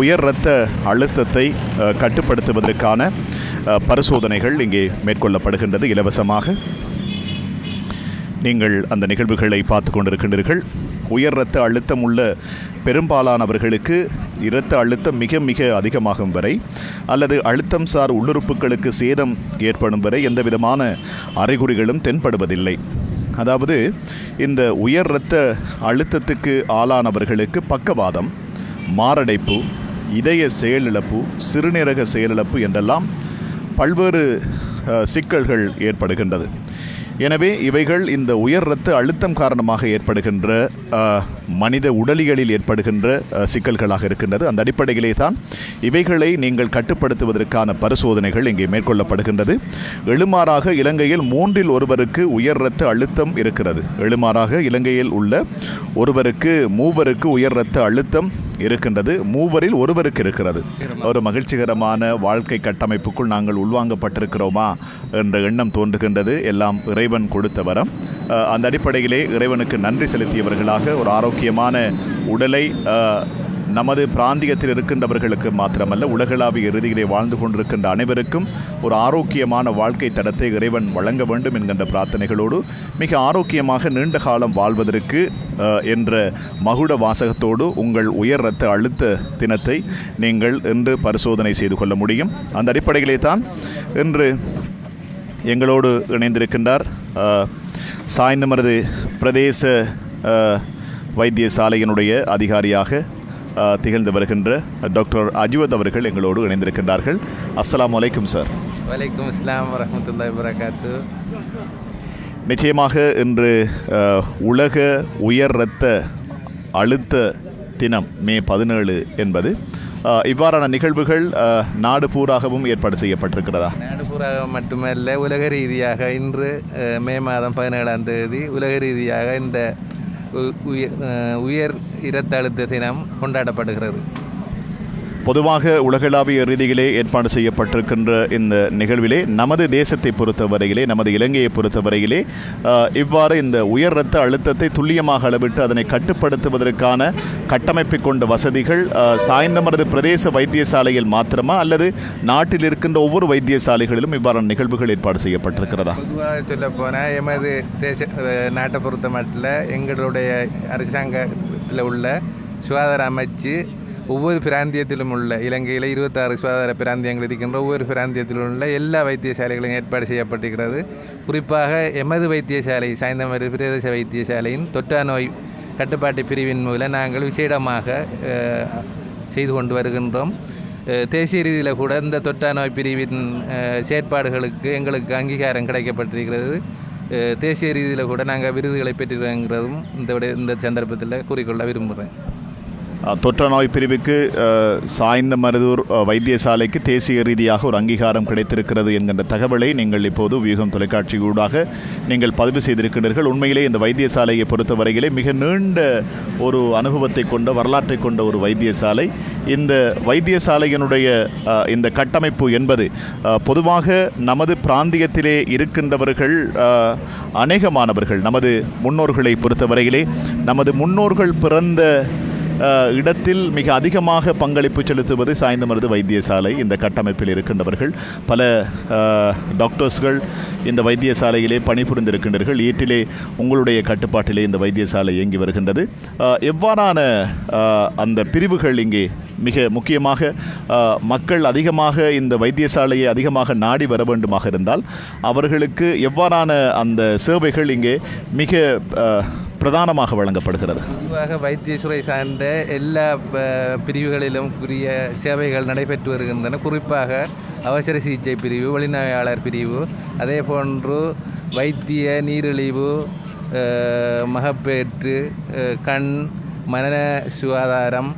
உயர் இரத்த அழுத்தத்தை கட்டுப்படுத்துவதற்கான பரிசோதனைகள் இங்கே மேற்கொள்ளப்படுகின்றது. இலவசமாக நீங்கள் அந்த நிகழ்வுகளை பார்த்து கொண்டிருக்கின்றீர்கள். உயர் இரத்த அழுத்தம் உள்ள பெரும்பாலானவர்களுக்கு இரத்த அழுத்தம் மிக மிக அதிகமாகும் வரை அல்லது அழுத்தம் சார் உள்ளுறுப்புகளுக்கு சேதம் ஏற்படும் வரை எந்த விதமான அறிகுறிகளும் தென்படுவதில்லை. அதாவது இந்த உயர் இரத்த அழுத்தத்துக்கு ஆளானவர்களுக்கு பக்கவாதம் மாரடைப்பு இதய செயலிழப்பு சிறுநீரக செயலிழப்பு என்றெல்லாம் பல்வேறு சிக்கல்கள் ஏற்படுகின்றது. எனவே இவைகள் இந்த உயர் இரத்த அழுத்தம் காரணமாக ஏற்படுகின்ற மனித உடலிகளில் ஏற்படுகின்ற சிக்கல்களாக இருக்கின்றது. அந்த அடிப்படையிலே தான் இவைகளை நீங்கள் கட்டுப்படுத்துவதற்கான பரிசோதனைகள் இங்கே மேற்கொள்ளப்படுகின்றது. எழுமாறாக இலங்கையில் மூன்றில் ஒருவருக்கு உயர் இரத்த அழுத்தம் இருக்கிறது. எழுமாறாக இலங்கையில் உள்ள ஒருவருக்கு மூவருக்கு உயர் இரத்த அழுத்தம் இருக்கின்றது. மூவரில் ஒருவருக்கு இருக்கிறது. ஒரு மகிழ்ச்சிகரமான வாழ்க்கை கட்டமைப்புக்குள் நாங்கள் உள்வாங்கப்பட்டிருக்கிறோமா என்ற எண்ணம் தோன்றுகின்றது. எல்லாம் இறைவன் கொடுத்த வரம். அந்த அடிப்படையிலே இறைவனுக்கு நன்றி செலுத்தியவர்களாக ஒரு ஆரோக்கியமான உடலை நமது பிராந்தியத்தில் இருக்கின்றவர்களுக்கு மாத்திரமல்ல உலகளாவிய இறுதியிலே வாழ்ந்து கொண்டிருக்கின்ற அனைவருக்கும் ஒரு ஆரோக்கியமான வாழ்க்கை தடத்தை இறைவன் வழங்க வேண்டும் என்கின்ற பிரார்த்தனைகளோடு மிக ஆரோக்கியமாக நீண்ட காலம் வாழ்வதற்கு என்ற மகுட வாசகத்தோடு உங்கள் உயர் இரத்த அழுத்த தினத்தை நீங்கள் இன்று பரிசோதனை செய்து கொள்ள முடியும். அந்த அடிப்படையிலே தான் இன்று எங்களோடு இணைந்திருக்கின்றார் சாய்ந்தமரது பிரதேச வைத்தியசாலையினுடைய அதிகாரியாக திகழ்ந்து வருகின்ற டாக்டர் அஜுவத் அவர்கள் எங்களோடு இணைந்திருக்கின்றார்கள். அஸ்ஸலாமு அலைக்கும் சார். வலைக்கும் இஸ்லாம் வரமத்துல்லாஹி வரகாத்து நிச்சயமாக இன்று உலக உயர் இரத்த அழுத்த தினம் மே பதினேழு என்பது இவ்வாறான நிகழ்வுகள் நாடு பூராகவும் ஏற்பாடு செய்யப்பட்டிருக்கிறதா? நாடு பூராக மட்டுமல்ல உலக ரீதியாக இன்று மே மாதம் பதினேழாம் தேதி உலக ரீதியாக இந்த உ- உயர் இரத்த அழுத்த தினம் கொண்டாடப்படுகிறது. பொதுவாக உலகளாவிய ரீதியிலே ஏற்பாடு செய்யப்பட்டிருக்கின்ற இந்த நிகழ்விலே நமது தேசத்தை பொறுத்தவரையிலே நமது இலங்கையை பொறுத்தவரையிலே இவ்வாறு இந்த உயர் ரத்த அழுத்தத்தை துல்லியமாக அளவிட்டு அதனை கட்டுப்படுத்துவதற்கான கட்டமைப்பை கொண்ட வசதிகள் சாய்ந்தமரது பிரதேச வைத்தியசாலையில் மாத்திரமா அல்லது நாட்டில் இருக்கின்ற ஒவ்வொரு வைத்தியசாலைகளிலும் இவ்வாறான நிகழ்வுகள் ஏற்பாடு செய்யப்பட்டிருக்கிறதா? பொதுவாக சொல்ல போனால் எமது தேச நாட்டை பொறுத்த மட்டும் எங்களுடைய அரசாங்கத்தில் உள்ள சுகாதார அமைச்சு ஒவ்வொரு பிராந்தியத்திலும் உள்ள இலங்கையில் இருபத்தாறு சுகாதார பிராந்தியங்கள் இருக்கின்ற ஒவ்வொரு பிராந்தியத்திலும் உள்ள எல்லா வைத்தியசாலைகளும் ஏற்பாடு செய்யப்பட்டிருக்கிறது. குறிப்பாக எமது வைத்தியசாலை சாய்ந்தமரு பிரதேச வைத்தியசாலையின் தொற்றா நோய் கட்டுப்பாட்டு பிரிவின் மூலம் நாங்கள் விசேடமாக செய்து கொண்டு வருகின்றோம். தேசிய ரீதியில் கூட இந்த தொற்றா நோய் பிரிவின் செயற்பாடுகளுக்கு எங்களுக்கு அங்கீகாரம் கிடைக்கப்பட்டிருக்கிறது. தேசிய ரீதியில் கூட நாங்கள் விருதுகளை பெற்றிருக்கிறதும் இந்த விட- இந்த சந்தர்ப்பத்தில் கூறிக்கொள்ள விரும்புகிறேன் தொற்று நோய் பிரிவுக்கு சாய்ந்த மருதூர் வைத்தியசாலைக்கு தேசிய ரீதியாக ஒரு அங்கீகாரம் கிடைத்திருக்கிறது என்கின்ற தகவலை நீங்கள் இப்போது வியூகம் தொலைக்காட்சி ஊடாக நீங்கள் பதிவு செய்திருக்கின்றீர்கள். உண்மையிலே இந்த வைத்தியசாலையை பொறுத்தவரையிலே மிக நீண்ட ஒரு அனுபவத்தை கொண்ட வரலாற்றை கொண்ட ஒரு வைத்தியசாலை. இந்த வைத்தியசாலையினுடைய இந்த கட்டமைப்பு என்பது பொதுவாக நமது பிராந்தியத்திலே இருக்கின்றவர்கள் அநேகமானவர்கள் நமது முன்னோர்களை பொறுத்தவரையிலே நமது முன்னோர்கள் பிறந்த இடத்தில் மிக அதிகமாக பங்களிப்பு செலுத்துவது சாய்ந்தமருது வைத்தியசாலை. இந்த கட்டமைப்பில் இருக்கின்றவர்கள் பல டாக்டர்ஸ்கள் இந்த வைத்தியசாலையிலே பணிபுரிந்திருக்கின்றீர்கள். ஈட்டிலே உங்களுடைய கட்டுப்பாட்டிலே இந்த வைத்தியசாலை இயங்கி வருகின்றது. எவ்வாறான அந்த பிரிவுகள் இங்கே மிக முக்கியமாக மக்கள் அதிகமாக இந்த வைத்தியசாலையை அதிகமாக நாடி வர வேண்டுமாக இருந்தால் அவர்களுக்கு எவ்வாறான அந்த சேவைகள் இங்கே மிக பிரதானமாக வழங்கப்படுகிறது. பொதுவாக வைத்தியசுரை சார்ந்த எல்லா பிரிவுகளிலும் உரிய சேவைகள் நடைபெற்று வருகின்றன. குறிப்பாக அவசர சிகிச்சை பிரிவு வெளிநோயாளர் பிரிவு அதே போன்று வைத்திய நீரிழிவு மகப்பேற்று கண் மன சுகாதாரம்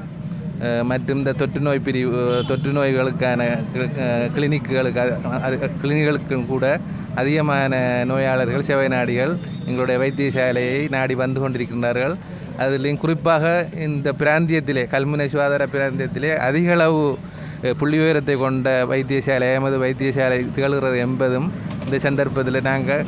மற்றும் இந்த தொற்று நோய் பிரிவு தொற்று நோய்களுக்கான கிளி- கிளினிக்குகளுக்கு அது- கிளினிக்குகளுக்கும் கூட அதிகமான நோயாளர்கள் சேவை நாடிகள் எங்களுடைய வைத்தியசாலையை நாடி வந்து கொண்டிருக்கின்றார்கள். அதிலையும் குறிப்பாக இந்த பிராந்தியத்திலே கல்முனை சுகாதார பிராந்தியத்திலே அதிக அளவு புள்ளி உயரத்தை கொண்ட வைத்தியசாலை எமது வைத்தியசாலை திகழ்கிறது என்பதும் இந்த சந்தர்ப்பத்தில் நாங்கள்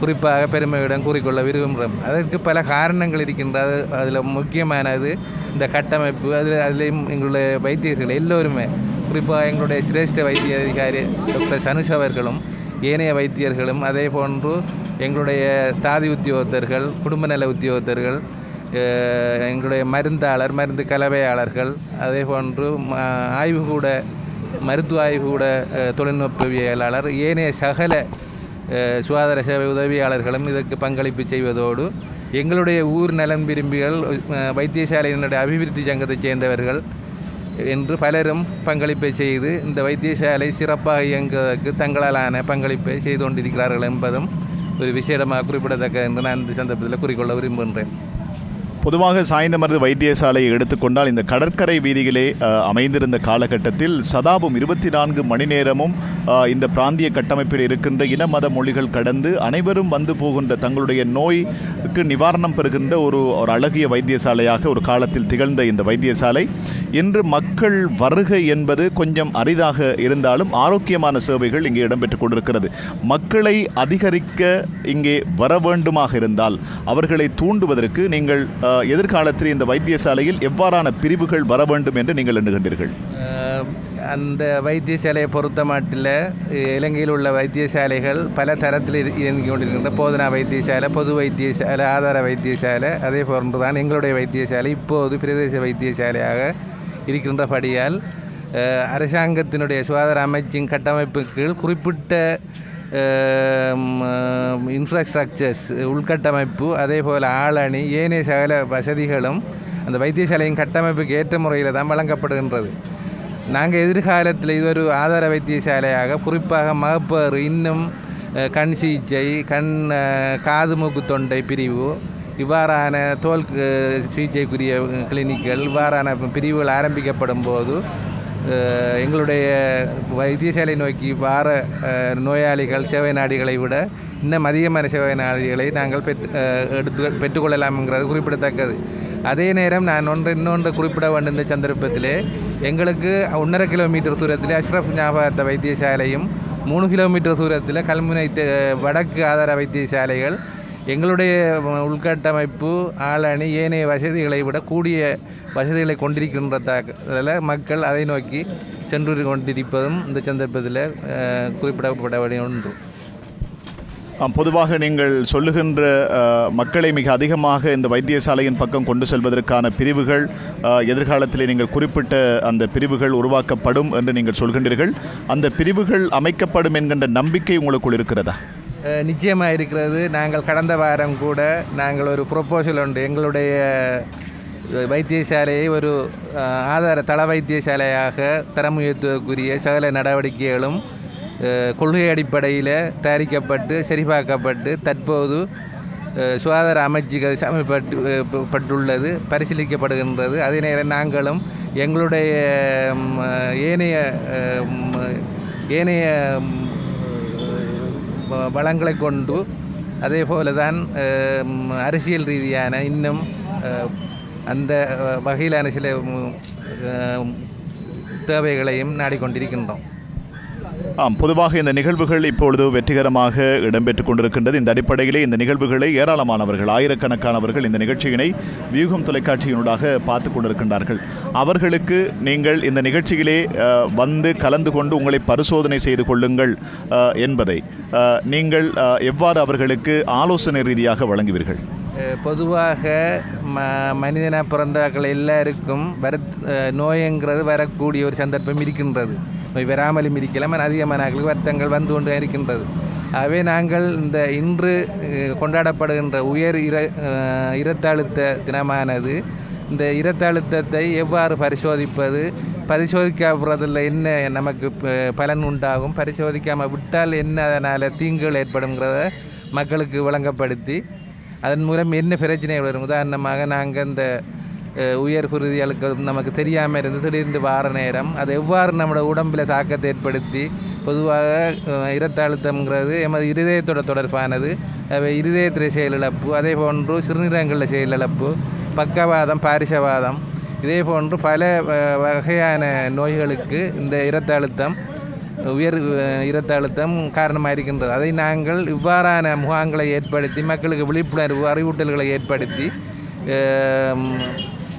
குறிப்பாக பெருமையுடன் கூறிக்கொள்ள விரும்புகிறோம். அதற்கு பல காரணங்கள் இருக்கின்றது. அதில் முக்கியமானது இந்த கட்டமைப்பு. அதில் அதிலையும் எங்களுடைய வைத்தியர்கள் எல்லோருமே குறிப்பாக எங்களுடைய சிரேஷ்ட வைத்திய அதிகாரி டாக்டர் சனுஷ் அவர்களும் ஏனைய வைத்தியர்களும் அதே போன்று எங்களுடைய தாதி உத்தியோகத்தர்கள் குடும்ப நல உத்தியோகத்தர்கள் எங்களுடைய மருந்தாளர் மருந்து கலவையாளர்கள் அதே போன்று ஆய்வுகூட மருத்துவ ஆய்வுகூட தொழில்நுட்பவியலாளர் ஏனைய சகல சுகாதார சேவை உதவியாளர்களும் இதற்கு பங்களிப்பு செய்வதோடு எங்களுடைய ஊர் நலன் விரும்பிகள் வைத்தியசாலையினுடைய அபிவிருத்தி சங்கத்தைச் சேர்ந்தவர்கள் என்று பலரும் பங்களிப்பை செய்து இந்த வைத்தியசாலை சிறப்பாக இயங்குவதற்கு தங்களாலான பங்களிப்பை செய்து கொண்டிருக்கிறார்கள் என்பதும் ஒரு விசேடமாக குறிப்பிடத்தக்க என்று நான் இந்த சந்தர்ப்பத்தில் குறிக்கொள்ள விரும்புகின்றேன். பொதுவாக சாய்ந்தமருது வைத்தியசாலையை எடுத்துக்கொண்டால் இந்த கடற்கரை வீதியிலே அமைந்திருந்த காலகட்டத்தில் சதாபம் இருபத்தி நான்கு மணி நேரமும் இந்த பிராந்திய கட்டமைப்பில் இருக்கின்ற இன மத மொழிகள் கடந்து அனைவரும் வந்து போகின்ற தங்களுடைய நோய்க்கு நிவாரணம் பெறுகின்ற ஒரு ஒரு அழகிய வைத்தியசாலையாக ஒரு காலத்தில் திகழ்ந்த இந்த வைத்தியசாலை. இன்று மக்கள் வருகை என்பது கொஞ்சம் அரிதாக இருந்தாலும் ஆரோக்கியமான சேவைகள் இங்கே இடம்பெற்றுக் கொண்டிருக்கிறது. மக்களை அதிகரிக்க இங்கே வர வேண்டுமாக இருந்தால் அவர்களை தூண்டுவதற்கு நீங்கள் எதிர்காலத்தில் இந்த வைத்தியசாலையில் எவ்வாறான பிரிவுகள் வர வேண்டும் என்று நீங்கள் எண்ணுகின்றீர்கள்? அந்த வைத்தியசாலையை பொறுத்த மாட்டில் இலங்கையில் உள்ள வைத்தியசாலைகள் பல தரத்தில் இயங்கி கொண்டிருக்கின்ற போதனா வைத்தியசாலை பொது வைத்தியசாலை ஆதார வைத்தியசாலை அதே போன்று தான் எங்களுடைய வைத்தியசாலை இப்போது பிரதேச வைத்தியசாலையாக இருக்கின்றபடியால் அரசாங்கத்தினுடைய சுகாதார அமைச்சின் கட்டமைப்பு கீழ் குறிப்பிட்ட இன்ஃப்ராஸ்ட்ரக்சர்ஸ் உள்கட்டமைப்பு அதே போல் ஆளணி ஏனைய சகல வசதிகளும் அந்த வைத்தியசாலையின் கட்டமைப்புக்கு ஏற்ற முறையில் தான் வழங்கப்படுகின்றது நாங்கள் எதிர்காலத்தில் இது ஒரு ஆதார வைத்தியசாலையாக குறிப்பாக மகப்பேறு இன்னும் கண் சிகிச்சை கண் காது மூக்கு தொண்டை பிரிவு இவ்வாறான தோல் சிகிச்சைக்குரிய கிளினிக்கள் இவ்வாறான பிரிவுகள் ஆரம்பிக்கப்படும் போது எங்களுடைய வைத்தியசாலை நோக்கி வார நோயாளிகள் சேவை நாடிகளை விட இன்னும் அதிகமான சேவை நாடிகளை நாங்கள் பெற்று எடுத்து பெற்றுக்கொள்ளலாம்ங்கிறது குறிப்பிடத்தக்கது. அதே நேரம் நான் ஒன்று இன்னொன்று குறிப்பிட வேண்டும் இந்த சந்தர்ப்பத்திலே. எங்களுக்கு ஒன்றரை கிலோமீட்டர் தூரத்தில் அஷ்ரஃப் ஞாபகத்த வைத்தியசாலையும் மூணு கிலோமீட்டர் தூரத்தில் கல்முனை வடக்கு ஆதார வைத்தியசாலைகள் எங்களுடைய உள்கட்டமைப்பு ஆளணி ஏனைய வசதிகளை விட கூடிய வசதிகளை கொண்டிருக்கின்றதால மக்கள் அதை நோக்கி சென்று கொண்டிருப்பதும் இந்த சந்தர்ப்பத்தில் குறிப்பிடப்பட வேண்டிய ஒன்று. பொதுவாக நீங்கள் சொல்லுகின்ற மக்களை மிக அதிகமாக இந்த வைத்தியசாலையின் பக்கம் கொண்டு செல்வதற்கான பிரிவுகள் எதிர்காலத்தில் நீங்கள் குறிப்பிட்ட அந்த பிரிவுகள் உருவாக்கப்படும் என்று நீங்கள் சொல்கின்றீர்கள். அந்த பிரிவுகள் அமைக்கப்படும் என்கின்ற நம்பிக்கை உங்களுக்குள் இருக்கிறதா? நிச்சயமாக இருக்கிறது. நாங்கள் கடந்த வாரம் கூட நாங்கள் ஒரு ப்ரொப்போசல் உண்டு. எங்களுடைய வைத்தியசாலையை ஒரு ஆதார தள வைத்தியசாலையாக தரம் உயர்த்துவதற்குரிய சகல நடவடிக்கைகளும் கொள்கை அடிப்படையில் தயாரிக்கப்பட்டு சரிபார்க்கப்பட்டு தற்போது சுகாதார அமைச்சுகள் சமைப்பட்டு பட்டுள்ளது பரிசீலிக்கப்படுகின்றது. அதே நேரம் நாங்களும் எங்களுடைய ஏனைய ஏனைய வளங்களை கொண்டு அதே போல தான் அரசியல் ரீதியான இன்னும் அந்த வகையிலான சில தேவைகளையும் நாடிக்கொண்டிருக்கின்றோம் ஆம் பொதுவாக இந்த நிகழ்வுகள் இப்பொழுது வெற்றிகரமாக இடம்பெற்றுக் கொண்டிருக்கின்றது. இந்த அடிப்படையிலே இந்த நிகழ்வுகளை ஏராளமானவர்கள் ஆயிரக்கணக்கானவர்கள் இந்த நிகழ்ச்சியினை வியூகம் தொலைக்காட்சியினூடாக பார்த்து கொண்டிருக்கின்றார்கள். அவர்களுக்கு நீங்கள் இந்த நிகழ்ச்சியிலே வந்து கலந்து கொண்டு உங்களை பரிசோதனை செய்து கொள்ளுங்கள் என்பதை நீங்கள் எவ்வாறு அவர்களுக்கு ஆலோசனை ரீதியாக வழங்குவீர்கள்? பொதுவாக ம மனிதன பிறந்தாக்கள் எல்லாருக்கும் வர நோய்ங்கிறது வரக்கூடிய ஒரு சந்தர்ப்பம் இருக்கின்றது. வராமலும் இருக்கலாம். அதிகமான ஆட்களுக்கு வருத்தங்கள் வந்து கொண்டு இருக்கின்றது. ஆகவே நாங்கள் இந்த இன்று கொண்டாடப்படுகின்ற உயர் இர இரத்தழுத்த தினமானது இந்த இரத்தழுத்தத்தை எவ்வாறு பரிசோதிப்பது பரிசோதிக்கப்படுறதில் என்ன நமக்கு ப- பலன் உண்டாகும் பரிசோதிக்காமல் விட்டால் என்ன அதனால் தீங்குகள் ஏற்படுங்கிறத மக்களுக்கு விளங்கப்படுத்தி அதன் மூலம் என்ன பிரச்சனை வரும்? உதாரணமாக நாங்கள் இந்த உயர் குருதி நமக்கு தெரியாமல் இருந்து திடீர்னு வார நேரம் அது எவ்வாறு நம்மளோட உடம்பில் தாக்கத்தை ஏற்படுத்தி பொதுவாக இரத்த அழுத்தம்ங்கிறது எமது இருதயத்தோட தொடர்பானது அவை இருதயத்தில் செயலிழப்பு அதே போன்று சிறுநீரகங்களில் செயலிழப்பு பக்கவாதம் பாரிசவாதம் இதே போன்று பல வகையான நோய்களுக்கு இந்த இரத்த அழுத்தம் உயர் இரத்த அழுத்தம் காரணமாக இருக்கின்றது. அதை நாங்கள் இவ்வாறான முகாங்களை ஏற்படுத்தி மக்களுக்கு விழிப்புணர்வு அறிவூட்டல்களை ஏற்படுத்தி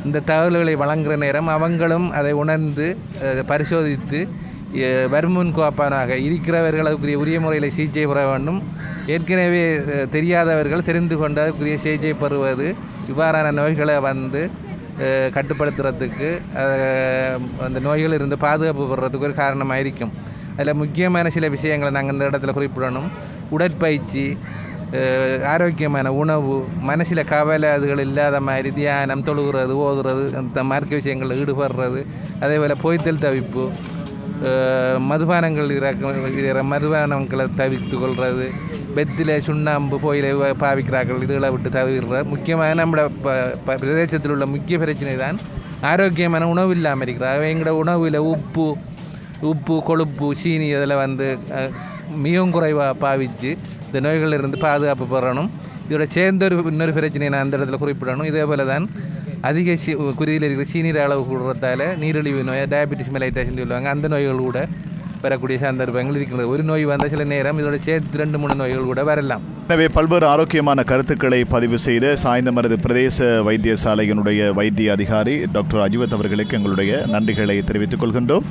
இந்த தகவல்களை வழங்குகிற நேரம் அவங்களும் அதை உணர்ந்து பரிசோதித்து வருமுன் கோப்பானாக இருக்கிறவர்கள் அதுக்குரிய உரிய முறையில் சிகிச்சை பெற வேண்டும். ஏற்கனவே தெரியாதவர்கள் தெரிந்து கொண்டு அதுக்குரிய சிகிச்சை பெறுவது இவ்வாறான நோய்களை வந்து கட்டுப்படுத்துறதுக்கு அந்த நோய்கள் இருந்து பாதுகாப்பு பெறுறதுக்கு ஒரு காரணமாக இருக்கும் அதில் முக்கியமான சில விஷயங்களை நாங்கள் இந்த இடத்துல குறிப்பிடணும். உடற்பயிற்சி ஆரோக்கியமான உணவு மனசில் கவலை அதுகள் இல்லாத மாதிரி தியானம் தொழுகிறது ஓதுறது அந்த மார்க்க விஷயங்களில் ஈடுபடுறது அதே போல் பொய்த்தல் தவிப்பு மதுபானங்கள் இருக்கிற மதுபானங்களை தவித்து கொள்வது பெத்தில் சுண்ணாம்பு போயில பாவிக்கிறார்கள் இதுகளை விட்டு தவிர்ற முக்கியமாக நம்மளோட பிரதேசத்தில் உள்ள முக்கிய பிரச்சனை தான் ஆரோக்கியமான உணவு இல்லாமல் இருக்கிறது அவை எங்களோட உணவில் உப்பு உப்பு கொழுப்பு சீனி இதில் வந்து மிகவும் குறைவாக பாவித்து இந்த நோய்களிலிருந்து பாதுகாப்பு பெறணும். இதோட சேர்ந்த ஒரு இன்னொரு பிரச்சனையை நான் அந்த இடத்துல குறிப்பிடணும். இதே போல தான் அதிக சி குருதியில் இருக்கிற சீனீர் அளவு கூடுறதால நீரிழிவு நோய் டயபெட்டிஸ் மெலைட்டேஷன் சொல்லுவாங்க. அந்த நோய்கள் கூட வரக்கூடிய சந்தர்ப்பங்கள் இருக்கிறது. ஒரு நோய் வந்த சில நேரம் இதோட சேர்த்து ரெண்டு மூணு நோய்கள் கூட வரலாம். எனவே பல்வேறு ஆரோக்கியமான கருத்துக்களை பதிவு செய்த சாய்ந்தமரது பிரதேச வைத்தியசாலையினுடைய வைத்திய அதிகாரி டாக்டர் அஜிவத் அவர்களுக்கு எங்களுடைய நன்றிகளை தெரிவித்துக் கொள்கின்றோம்.